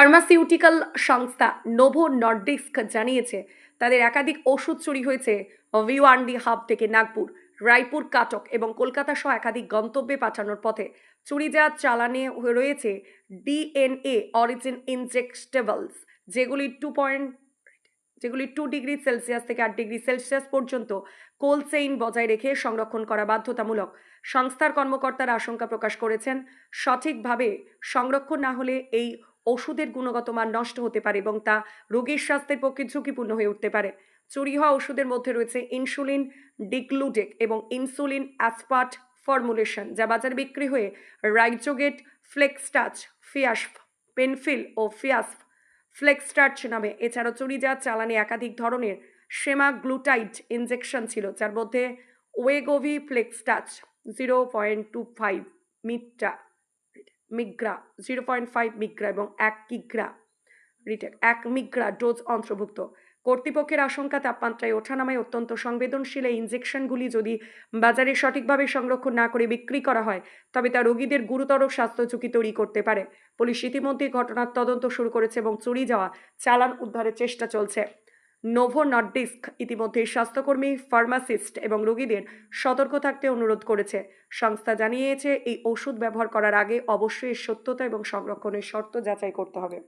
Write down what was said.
Pharmaceutical সংস্থা novo নর্ডিস্ক জানিয়েছে, তাদের একাধিক ওষুধ চুরি হয়েছে ভিওয়ান্ডি হাব থেকে নাগপুর, রায়পুর, কাটক এবং কলকাতা সহ একাধিক গন্তব্যে পাঠানোর পথে। চুরি যাওয়ার চালানে রয়েছে ডিএনএ, অরিজিন ইনজেক্টেবলস, যেগুলি টু পয়েন্ট যেগুলি টু ডিগ্রি সেলসিয়াস থেকে আট ডিগ্রি সেলসিয়াস পর্যন্ত কোল্ড চেইন বজায় রেখে সংরক্ষণ করা বাধ্যতামূলক। সংস্থার কর্মকর্তারা আশঙ্কা প্রকাশ করেছেন, সঠিকভাবে সংরক্ষণ না হলে এই ওষুধের গুণগত মান নষ্ট হতে পারে এবং তা রোগীর স্বাস্থ্যের পক্ষে ঝুঁকিপূর্ণ হয়ে উঠতে পারে। চুরি হওয়া ওষুধের মধ্যে রয়েছে ইনসুলিন ডিক্লুডেক এবং ইনসুলিন অ্যাসপার্ট ফর্মুলেশন, যা বাজারে বিক্রি হয়ে রাইজোগেট, ফ্লেক্সটাচ, ফিয়াসফ, পেনফিল ও ফিয়াসফ, ফ্লেক্সটাচ নামে। এছাড়াও চুরি যাওয়ার চালানে একাধিক ধরনের সেমা গ্লুটাইড ইনজেকশন ছিল, যার মধ্যে Wegovy FlexTouch zero point two five মিট্রা মিগ্রা জিরো পয়েন্ট ফাইভ মিগ্রা এবং এক কিগ্রা রিটেক এক মিগ্রা ডোজ অন্তর্ভুক্ত। কর্তৃপক্ষের আশঙ্কা, তাপমাত্রায় ওঠানামায় অত্যন্ত সংবেদনশীল এই ইনজেকশনগুলি যদি বাজারে সঠিকভাবে সংরক্ষণ না করে বিক্রি করা হয়, তবে তা রোগীদের গুরুতর স্বাস্থ্য ঝুঁকি তৈরি করতে পারে। পুলিশ ইতিমধ্যে ঘটনার তদন্ত শুরু করেছে এবং চুরি যাওয়া, চালান উদ্ধারের চেষ্টা চলছে। নোভো নর্ডিস্ক ইতিমধ্যে স্বাস্থ্যকর্মী, ফার্মাসিস্ট এবং রোগীদের সতর্ক থাকতে অনুরোধ করেছে। সংস্থা জানিয়েছে, এই ওষুধ ব্যবহার করার আগে অবশ্যই এর সত্যতা এবং সংরক্ষণের শর্ত যাচাই করতে হবে।